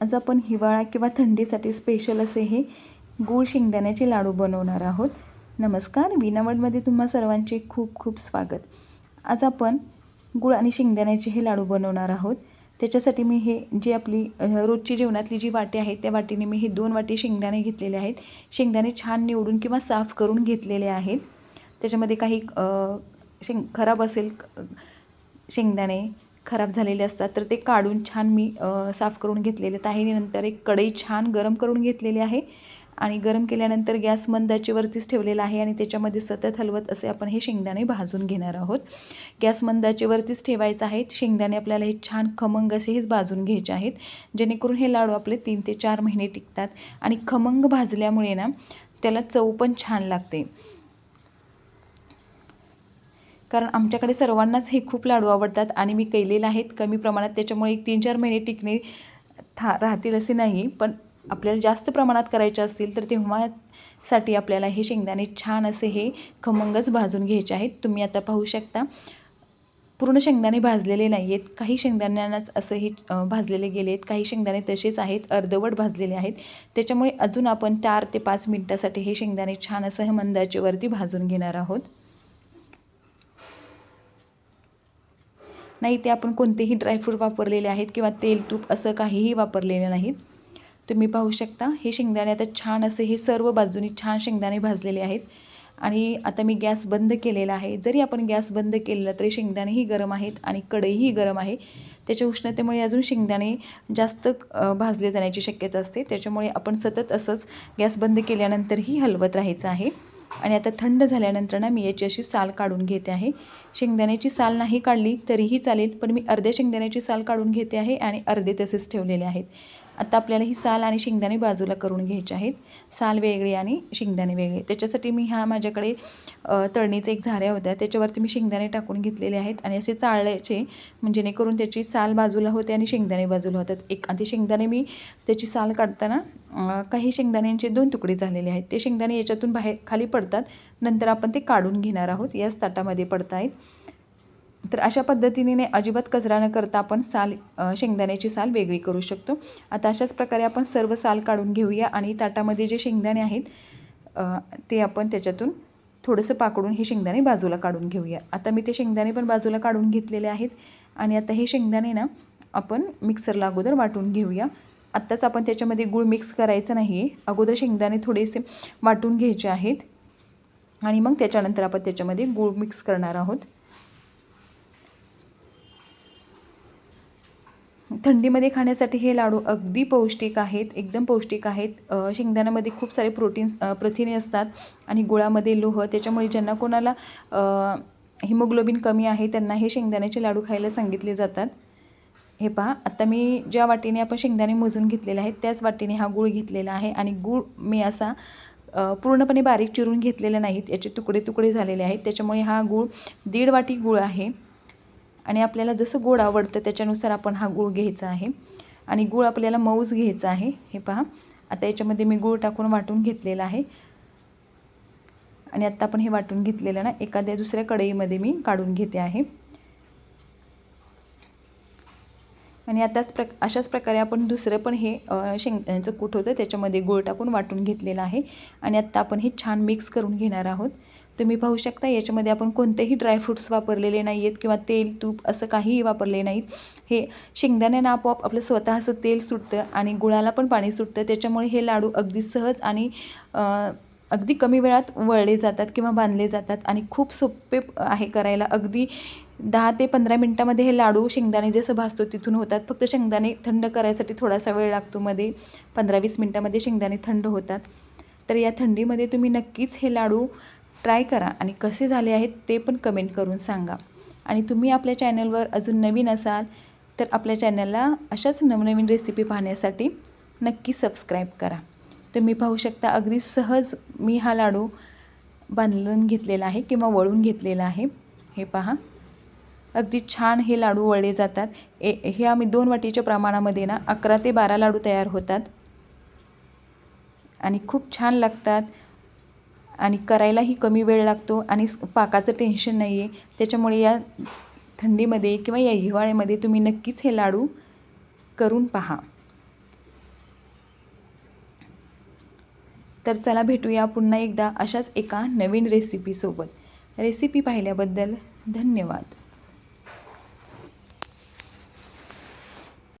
आज आपण हिवाळा किंवा थंडीसाठी स्पेशल असे हे गूळ शेंगदाण्याचे लाडू बनवणार आहोत. नमस्कार विनावडमध्ये तुम्हा सर्वांचे खूप खूप स्वागत. आज आपण गूळ आणि शेंगदाण्याचे हे लाडू बनवणार आहोत. त्याच्यासाठी मी हे जी आपली रोजची जेवणातली जी वाटी आहे त्या वाटीने मी हे दोन वाटी शेंगदाणे घेतलेले आहेत. शेंगदाणे छान निवडून किंवा साफ करून घेतलेले आहेत. त्याच्यामध्ये काही शेंग खराब असेल शेंगदाणे खराब झालेले असतात तर ते काढून छान मी साफ करून घेतलेले. आहेत आहे नंतर एक कढई छान गरम करून घेतलेली आहे आणि गरम केल्यानंतर गॅस मंदाचेवरतीच ठेवलेला आहे आणि त्याच्यामध्ये सतत हलवत असे आपण हे शेंगदाणे भाजून घेणार आहोत. गॅस मंदाचेवरतीच ठेवायचं आहे शेंगदाणे आपल्याला हे छान खमंग असे हेच भाजून घ्यायचे आहेत. जेणेकरून हे लाडू आपले तीन ते चार महिने टिकतात आणि खमंग भाजल्यामुळे ना त्याला चव पण छान लागते. कारण आमच्याकडे सर्वांनाच हे खूप लाडू आवडतात आणि मी केलेले आहेत कमी प्रमाणात. त्याच्यामुळे एक तीन चार महिने टिकणे था राहतील असे नाही. पण आपल्याला जास्त प्रमाणात करायचे असतील तर तेव्हासाठी आपल्याला हे शेंगदाणे छान असे हे खमंगच भाजून घ्यायचे आहेत. तुम्ही आता पाहू शकता. पूर्ण शेंगदाणे भाजलेले नाही आहेत काही शेंगदाण्यांनाच असं हे भाजलेले गेले आहेत. काही शेंगदाणे तसेच आहेत. अर्धवट भाजलेले आहेत. त्याच्यामुळे अजून आपण चार ते पाच मिनटासाठी हे शेंगदाणे छान असं हे मंदाचेवरती भाजून घेणार आहोत. नाही ते आपण कोणतेही ड्रायफ्रूट वापरलेले आहेत किंवा तेल तूप असं काहीही वापरलेलं नाहीत. तुम्ही पाहू शकता हे शेंगदाणे आता छान असे हे सर्व बाजूनी छान शेंगदाणे भाजलेले आहेत. आणि आता मी गॅस बंद केलेला आहे. जरी आपण गॅस बंद केलेला तरी शेंगदाणेही गरम आहेत आणि कढईही गरम आहे. त्याच्या उष्णतेमुळे अजून शेंगदाणे जास्त भाजले जाण्याची शक्यता असते. त्याच्यामुळे आपण सतत असंच गॅस बंद केल्यानंतरही हलवत राहायचं आहे. आणि आता थंड झाल्यानंतर ना मी याची अशी साल काढून घेते आहे. शेंगदाण्याची साल नाही काढली तरीही चालेल पण मी अर्ध्या शेंगदाण्याची साल काढून घेते आहे आणि अर्धे तसेच ठेवलेले आहेत. आता आपल्याला ही साल आणि शेंगदाणे बाजूला करून घ्यायचे आहेत. साल वेगळी आणि शेंगदाणे वेगळे. त्याच्यासाठी मी ह्या माझ्याकडे तळणीचे एक झाऱ्या होत्या. त्याच्यावरती मी शेंगदाणे टाकून घेतलेले आहेत आणि असे चाळायचे. म्हणजे जेणेकरून त्याची साल बाजूला होते आणि शेंगदाणे बाजूला होतात. एक आणि शेंगदाणे मी त्याची साल काढताना काही शेंगदाण्यांचे दोन तुकडे झालेले आहेत. ते शेंगदाणे याच्यातून बाहेर खाली पडतात. नंतर आपण ते काढून घेणार आहोत. याच ताटामध्ये पडत आहेत तर अशा पद्धतीने अजिबात कचरा न करता आपण साल शेंगदाण्याची साल वेगळी करू शकतो. आता अशाच प्रकारे आपण सर्व साल काढून घेऊया आणि ताटामध्ये जे शेंगदाणे आहेत ते आपण त्याच्यातून थोडंसं पाकडून हे शेंगदाणे बाजूला काढून घेऊया. आता मी ते शेंगदाणे पण बाजूला काढून घेतलेले आहेत आणि आता हे शेंगदाणे ना आपण मिक्सरला अगोदर वाटून घेऊया. आत्ताच आपण त्याच्यामध्ये गूळ मिक्स करायचं नाही आहे अगोदर शेंगदाणे थोडेसे वाटून घ्यायचे आहेत आणि मग त्याच्यानंतर आपण त्याच्यामध्ये गूळ मिक्स करणार आहोत. थंडीमध्ये खाण्यासाठी हे लाडू अगदी पौष्टिक आहेत एकदम पौष्टिक आहेत. शेंगदाण्यामध्ये खूप सारे प्रोटीन्स प्रथिने असतात आणि गुळामध्ये लोह त्याच्यामुळे ज्यांना कोणाला हिमोग्लोबिन कमी आहे त्यांना हे शेंगदाण्याचे लाडू खायला सांगितले जातात. हे पहा आत्ता मी ज्या वाटीने आपण शेंगदाणे मोजून घेतलेले आहेत त्याच वाटीने हा गूळ घेतलेला आहे आणि गूळ मी असा पूर्णपणे बारीक चिरून घेतलेला नाहीत याचे तुकडे तुकडे झालेले आहेत. त्याच्यामुळे हा गूळ दीड वाटी गूळ आहे. आणि आपल्याला जसं गोड आवडतं त्याच्यानुसार आपण हा गूळ घ्यायचा आहे. आणि गूळ आपल्याला मऊज घ्यायचा आहे. हे पहा. आता याच्यामध्ये मी गूळ टाकून वाटून घेतलेला आहे. आणि आत्ता आपण हे वाटून घेतलेलं ना एखाद्या दुसऱ्या कढईमध्ये मी काढून घेते आहे. आणि आताच प्र अशाच प्रकारे आपण दुसरं पण हे अ, शेंगदाण्याचं कूट होतं त्याच्यामध्ये गूळ टाकून वाटून घेतलेलं आहे. आणि आत्ता आपण हे छान मिक्स करून घेणार आहोत. तुम्ही पाहू शकता याच्यामध्ये आपण कोणतेही ड्रायफ्रूट्स वापरलेले नाही आहेत किंवा तेल तूप असं काहीही वापरले नाहीत. हे शेंगदाण्यानं आपोआप आपलं स्वतःचं तेल सुटतं आणि गुळाला पण पाणी सुटतं. त्याच्यामुळे हे लाडू अगदी सहज आणि अगदी कमी वेळात वळले जातात किंवा बांधले जातात आणि खूप सोपे आहे करायला. अगदी दहा ते पंधरा मिनटामध्ये हे लाडू शेंगदाणे जसं भासतो तिथून होतात. फक्त शेंगदाणे थंड करायसाठी थोडासा वेळ लागतो मध्ये. पंधरा वीस मिनटामध्ये शेंगदाणे थंड होतात. तर या थंडीमध्ये तुम्ही नक्कीच हे लाडू ट्राय करा आणि कसे झाले आहेत ते पण कमेंट करून सांगा. आणि तुम्ही आपल्या चॅनलवर अजून नवीन असाल तर आपल्या चॅनलला अशाच नवनवीन रेसिपी पाहण्यासाठी नक्की सबस्क्राईब करा. तुम्ही पाहू शकता अगदी सहज मी हा लाडू बांधून घेतलेला आहे किंवा वळून घेतलेला आहे. हे पहा. अगदी छान हे लाडू वळले जातात. ए हे आम्ही दोन वाटीच्या प्रमाणामध्ये ना अकरा ते बारा लाडू तयार होतात. आणि खूप छान लागतात. आणि करायलाही कमी वेळ लागतो आणि पाकाचं टेन्शन नाही आहे त्याच्यामुळे या थंडीमध्ये किंवा या हिवाळ्यामध्ये तुम्ही नक्कीच हे लाडू करून पहा. तर चला भेटूया पुन्हा एकदा अशाच एका नवीन रेसिपीसोबत रेसिपी पाहिल्याबद्दल धन्यवाद.